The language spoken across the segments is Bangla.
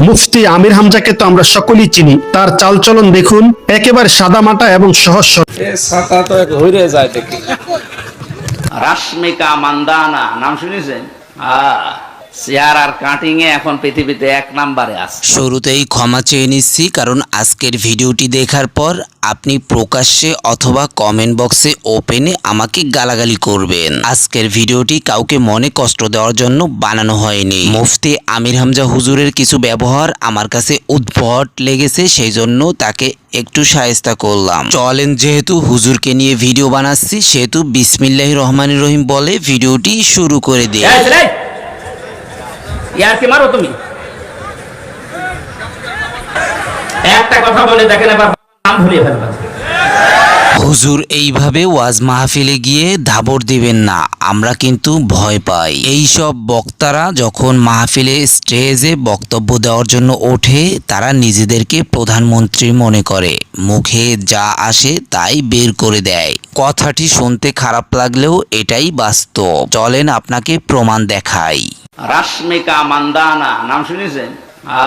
মুফতি আমির হামজাকে তো আমরা সকলেই চিনি। তার চালচলন দেখুন একেবারে সাদা মাটা এবং সহজ ছাতা তো হইরে যায় দেখি। রাশ্মিকা মান্দানা নাম শুনেছেন? আহ। চেয়ার আর কাটিং এ এখন পৃথিবীতে এক নাম্বারে আছে। শুরুতেই ক্ষমা চেয়ে নিচ্ছি কারণ আজকের ভিডিওটি দেখার পর আপনি প্রকাশ্যে অথবা কমেন্ট বক্সে ওপেনে আমাকে গালাগালি করবেন। আজকের ভিডিওটি কাউকে মনে কষ্ট দেওয়ার জন্য বানানো হয়নি। মুফতি আমির হামজা হুজুরের কিছু ব্যবহার আমার কাছে উদ্ভট লেগেছে সেই জন্য তাকে একটু সায়স্তা করলাম। চলেন যেহেতু হুজুরকে নিয়ে ভিডিও বানাচ্ছি সেহেতু বিসমিল্লাহ রহমান রহিম বলে ভিডিওটি শুরু করে দিই। এই ছেলে ইয়ার কি মারো তুমি? একটা কথা বলে দেখেন এবার, নাম ভুলিয়ে ফেলবা হুজুর, এইভাবে ওয়াজ মাহফিলে গিয়ে ধাবর দিবেন না, আমরা কিন্তু ভয় পাই। এই সব বক্তারা যখন মাহফিলে স্টেজে বক্তব্য দেওয়ার জন্য ওঠে, তারা নিজেদেরকে প্রধানমন্ত্রী মনে করে। মুখে যা আসে তাই বের করে দেয়। কথাটি শুনতে খারাপ লাগলেও এটাই বাস্তব। চলেন আপনাকে প্রমাণ দেখাই। রাশ্মিকা মান্দানা নাম শুনেছেন? আ।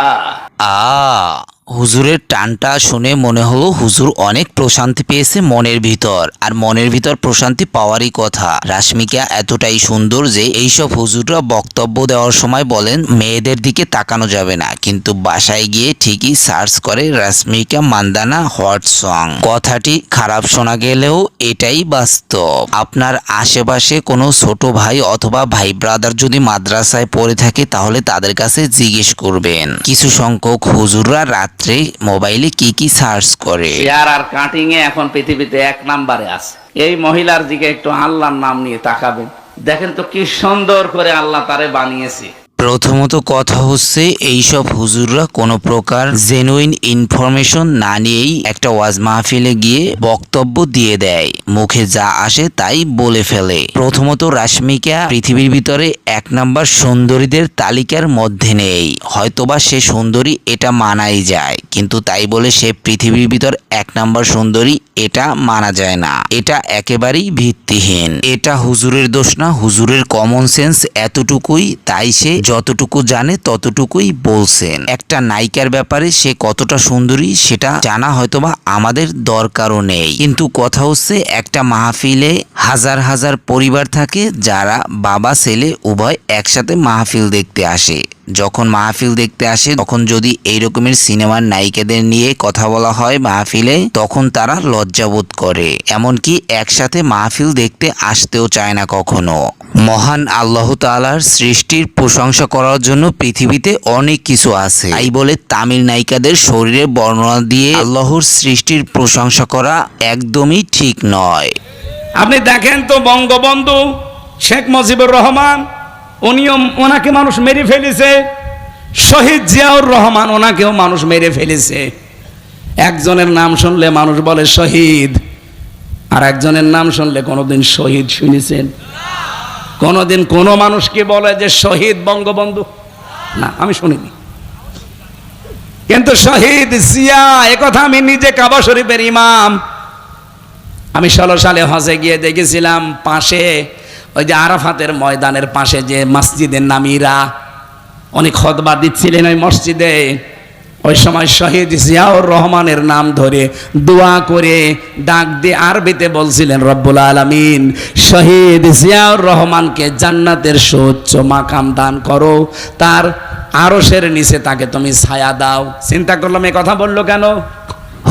আ। হুজুরের টানটা শুনে মনে হলো হুজুর অনেক প্রশান্তি পেয়েছে মনের ভিতর। আর মনের ভিতর প্রশান্তি পাওয়ারই কথা। রাশ্মিকা এতটাই সুন্দর যে এইসব হুজুররা বক্তব্য দেওয়ার সময় বলেন, মেয়েদের দিকে তাকানো যাবে না। কিন্তু বাসায় গিয়ে ঠিকই সার্চ করে রাশ্মিকা মান্দানা হট সং। কথাটি খারাপ শোনা গেলেও এটাই বাস্তব। আপনার আশেপাশে কোনো ছোট ভাই অথবা ভাই ব্রাদার যদি মাদ্রাসায় পড়ে থাকে, তাহলে তাদের কাছে জিজ্ঞেস করবেন। কিছু সংখ্যক হুজুররা রাত্রে মোবাইলে কি কি সার্চ করে? চেয়ার আর কাটিং এ এখন পৃথিবীতে এক নাম্বারে আছে। এই মহিলার দিকে একটু আল্লাহর নাম নিয়ে তাকাবেন। দেখেন তো কি সুন্দর করে আল্লাহ তারে বানিয়েছে। প্রথমত কথা হচ্ছে, এইসব হুজুররা কোনো প্রকার জেনুইন ইনফরমেশন না নিয়েই একটা ওয়াজ মাহফিলে গিয়ে বক্তব্য দিয়ে দেয়। মুখে যা আসে তাই বলে ফেলে। প্রথমত রাশ্মিকা পৃথিবীর ভিতরে এক নাম্বার সুন্দরীদের তালিকার মধ্যে নেই। হয়তোবা সে সুন্দরী এটা মানাই যায়, কিন্তু তাই বলে সে পৃথিবীর ভিতর এক নাম্বার সুন্দরী এটা মানা যায় না। এটা একেবারেই ভিত্তিহীন। এটা হুজুরের দোষ না, হুজুরের কমন সেন্স এতটুকুই, তাই সে যতটুকু জানে ততটুকুই বলছেন। একটা নায়িকার ব্যাপারে সে কতটা সুন্দরী সেটা জানা হয়তোবা আমাদের দরকারও নেই। কিন্তু কথা হচ্ছে, একটা মাহফিলে হাজার হাজার পরিবার থাকে যারা বাবা, ছেলে, উভয় একসাথে মাহফিল দেখতে আসে। যখন মাহফিল দেখতে আসে, তখন যদি এই রকমের সিনেমার নায়িকাদের নিয়ে কথা বলা হয় মাহফিলে, তখন তারা লজ্জাবোধ করে। এমনকি একসাথে মাহফিল দেখতে আসতেও চায় না কখনো। মহান আল্লাহ তাআলার সৃষ্টির প্রশংসা করার জন্য পৃথিবীতে অনেক কিছু আছে। তাই বলে তামিল নায়িকাদের শরীরের বর্ণনা দিয়ে আল্লাহর সৃষ্টির প্রশংসা করা একদমই ঠিক নয়। আপনি দেখেন তো বঙ্গবন্ধু শেখ মুজিবুর রহমান, উনিও ওনাকে মানুষ মেরে ফেলেছে। শহীদ জিয়াউর রহমান ওনাকেও মানুষ মেরে ফেলেছে। একজনের নাম শুনলে মানুষ বলে শহীদ, আর একজনের নাম শুনলে কোনোদিন শহীদ শুনেছেন। কোনোদিন কোনো মানুষকে বলে যে শহীদ বঙ্গবন্ধু। না, আমি শুনিনি। কিন্তু শহীদ জিয়া একথা আমি নিজে কাবা শরীফের ইমাম আমি ষোলো সালে হজে গিয়ে দেখেছিলাম পাশে, ওই যে আরাফাতের ময়দানের পাশে যে মসজিদের নামিরা অনেক খতবা দিচ্ছিলেন ওই মসজিদে। ওই সময় শহীদ জিয়াউর রহমানের নাম ধরে দোয়া করে ডাক দিয়ে আরবিতে বলছিলেন, রব্বুল আলমিন, শহীদ জিয়াউর রহমানকে জান্নাতের সুউচ্চ মাকাম দান করো। তার আরশের নিচে তাকে তুমি ছায়া দাও। চিন্তা করলাম এই কথা বলল কেন?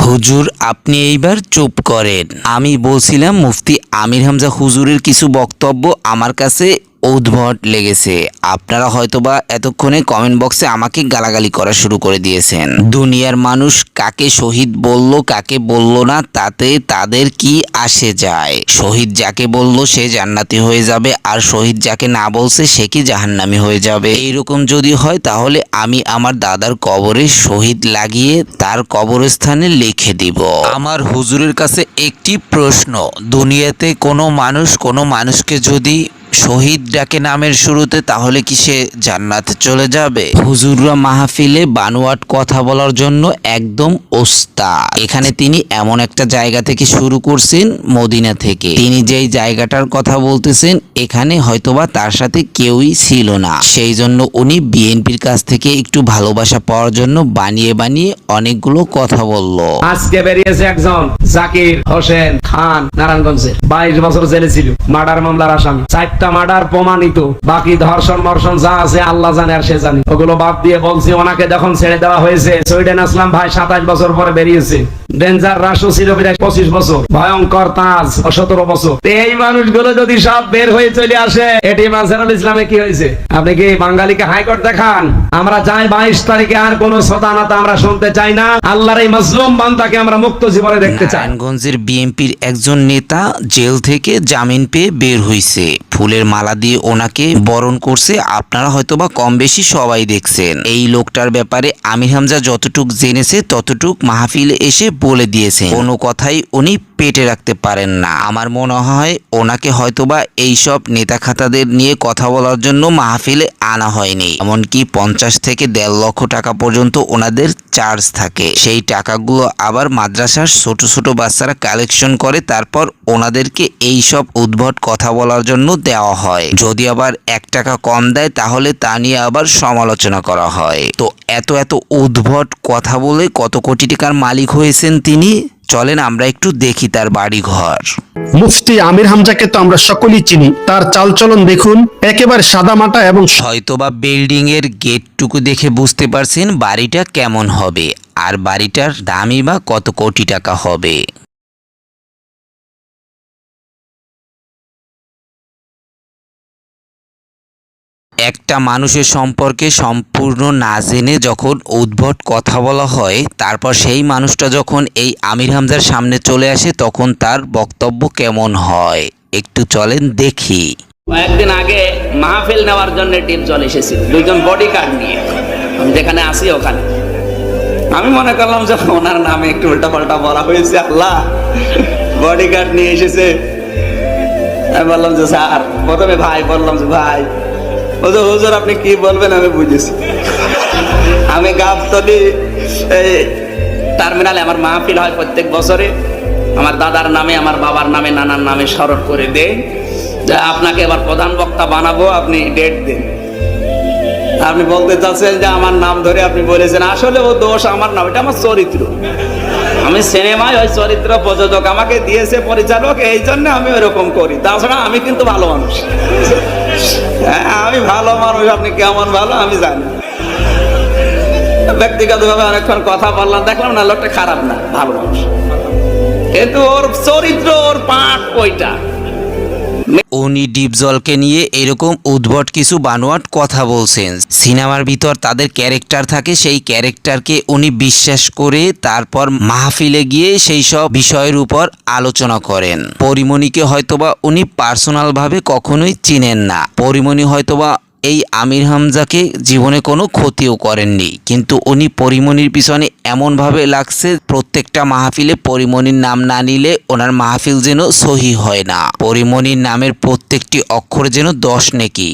হুজুর, আপনি এইবার চুপ করেন। আমি বলছিলাম, মুফতি আমির হামজা হুজুরের কিছু বক্তব্য আমার কাছে উদ্ভট লেগেছে। আপনারা হয়তোবা এতক্ষণে কমেন্ট বক্সে আমাকে গালাগালি করা শুরু করে দিয়েছেন। দুনিয়ার মানুষ কাকে শহীদ বলল, কাকে বলল না, তাতে তাদের কি আসে যায়? শহীদ যাকে বলল, সে জান্নাতি হয়ে যাবে, আর শহীদ যাকে না বলছে, সে কি জাহান্নামি হয়ে যাবে? এইরকম যদি হয়, তাহলে আমি আমার দাদার কবরে শহীদ লাগিয়ে তার কবরস্থানে লিখে দিব। আমার হুজুরের কাছে একটি প্রশ্ন, দুনিয়াতে কোনো মানুষ কোনো মানুষকে যদি শহীদ ডাকে নামের শুরুতে, তাহলে কি সে জান্নাতে চলে যাবে? হুজুররা মাহফিলে বানোয়াট কথা বলার জন্য একদম ওস্তা এখানে তিনি এমন একটা জায়গা থেকে শুরু করছেন, মদিনা থেকে। তিনি যেই জায়গাটার কথা বলতেছেন, এখানে হয়তোবা তার সাথে কেউই ছিল না। সেই জন্য উনি বিএনপির কাছ থেকে একটু ভালোবাসা পাওয়ার জন্য বানিয়ে বানিয়ে অনেকগুলো কথা বলল। আজকে বেরিয়েছে একজন জাকির হোসেন খান নারায়ণগঞ্জে বাইশ বছর জেলে ছিল, মার্ডার মামলার আসামি। চারটা মার্ডার প্রমাণিত। বাকি ধর্ষণ, মর্ষণ যা আছে আল্লাহ জানে আর সে জানে। ওগুলো বাদ দিয়ে বলছি, ওনাকে যখন ছেড়ে দেওয়া হয়েছে, সুইডেন আসলাম ভাই সাতাশ বছর পরে বেরিয়েছে। ডেঞ্জার রাষ্ট্র ছিল প্রায় পঁচিশ বছর। ভয়ঙ্কর তাজ সতেরো বছর। এই মানুষগুলো যদি সব বের হয়ে চলে আসে, এটি মানসারুল ইসলামে কি হয়েছে? আপনি কি বাঙালিকে হাইকোর্ট দেখান? আমরা চাই বাইশ তারিখে আর কোন সদানাতা আমরা শুনতে চাই না। আল্লাহর এই মজলুম বান্দাকে আমরা মুক্ত জীবনে দেখতে চাই। নারায়ণগঞ্জের বিএনপির একজন নেতা জেল থেকে জামিন পেয়ে বের হইছে। ফুলের মালা দিয়ে ওনাকে বরণ করছে। আপনারা হয়তো বা কম বেশি সবাই দেখছেন। এই লোকটার ব্যাপারে আমির হামজা যতটুক জেনেছে, ততটুক মাহফিল এসে বলে দিয়েছে কোনো কথাই উনি পেটে রাখতে পারেন না। আমার মনে হয় ওনাকে হয়তোবা এইসব নেতা খাতাদের নিয়ে কথা বলার জন্য মাহফিলে আনা হয়নি। এমনকি পঞ্চাশ থেকে দেড় লক্ষ টাকা পর্যন্ত ওনাদের চার্জ থাকে। সেই টাকাগুলো আবার মাদ্রাসার ছোট ছোট বাচ্চারা কালেকশন করে, তারপর ওনাদেরকে এই সব উদ্ভট কথা বলার জন্য দেওয়া হয়। যদি আবার এক টাকা কম দেয়, তাহলে তা নিয়ে আবার সমালোচনা করা হয়। তো এত এত উদ্ভট কথা বলে কত কোটি টাকার মালিক হয়েছেন তিনি? চলেন আমরা একটু দেখি তার বাড়ি ঘর মুফতি আমির হামজাকে তো আমরা সকলেই চিনি। তার চালচলন দেখুন একেবারে সাদা মাটা এবং হয়তোবা বিল্ডিং এর গেটটুকু দেখে বুঝতে পারছেন বাড়িটা কেমন হবে আর বাড়িটার দামই বা কত কোটি টাকা হবে। একটা মানুষের সম্পর্কে সম্পূর্ণ না জেনে যখন উদ্ভট কথা বলা হয়, তারপর সেই মানুষটা যখন এই আমির হামজার সামনে চলে আসে, তখন তার বক্তব্য কেমন হয়? একটু চলেন দেখি। কয়েকদিন আগে মাহফিল নেওয়ার জন্য টিম চলে এসেছিল, দুইজন বডি গার্ড নিয়ে। আমি যেখানে আসি ওখানে। আমি মনে করলাম যে ওনার নামে একটু উল্টা পাল্টা বলা হয়েছে, আল্লাহ। বডি গার্ড নিয়ে এসেছে। আমি বললাম যে স্যার, প্রথমে ভাই, বললাম যে ভাই। হুজুর আপনি কি বলবেন? আমি বুঝেছি। আমি গাবতলি, এই টার্মিনালে আমার মাহফিল হয় প্রত্যেক বছরে। আমার দাদার নামে, আমার বাবার নামে, নানার নামে স্মরণ করে দেয় যে আপনাকে এবার প্রধান বক্তা বানাবো, আপনি ডেট দিন। আপনি বলতে চাচ্ছেন যে আমার নাম ধরে আপনি বলেছেন, আসলে ও দোষ আমার নাম, এটা আমার চরিত্র। আমি সিনেমায় ওই চরিত্র প্রযোজক আমাকে দিয়েছে পরিচালক, এই জন্য আমি ওরকম করি। তাছাড়া আমি কিন্তু ভালো মানুষ। হ্যাঁ আমি ভালো মানুষ, আপনি কেমন ভালো আমি জানি ব্যক্তিগতভাবে অনেকক্ষণ কথা বললাম, দেখলাম না, লোকটা খারাপ না, ভালো মানুষ। কিন্তু ওর চরিত্র, ওর পাঠ ওইটা। উনি ডিপজলকে নিয়ে এরকম উদ্ভট কিছু বানোয়াট কথা বলছেন। সিনেমার ভিতর তাদের ক্যারেক্টার থাকে, সেই ক্যারেক্টারকে উনি বিশ্বাস করে তারপর মাহফিলে গিয়ে সেই সব বিষয়ের উপর আলোচনা করেন। পরিমণিকে হয়তোবা উনি পার্সোনালভাবে কখনোই চিনেন না। পরিমণি হয়তোবা এই আমির হামজাকে জীবনে কোনো ক্ষতিও করেননি। কিন্তু উনি পরিমণির পিছনে এমনভাবে লাগছে, প্রত্যেকটা মাহফিলে পরিমণির নাম না নিলে ওনার মাহফিল যেন সহি হয় না। পরিমণির নামের প্রত্যেকটি অক্ষর যেন দশ নেকি।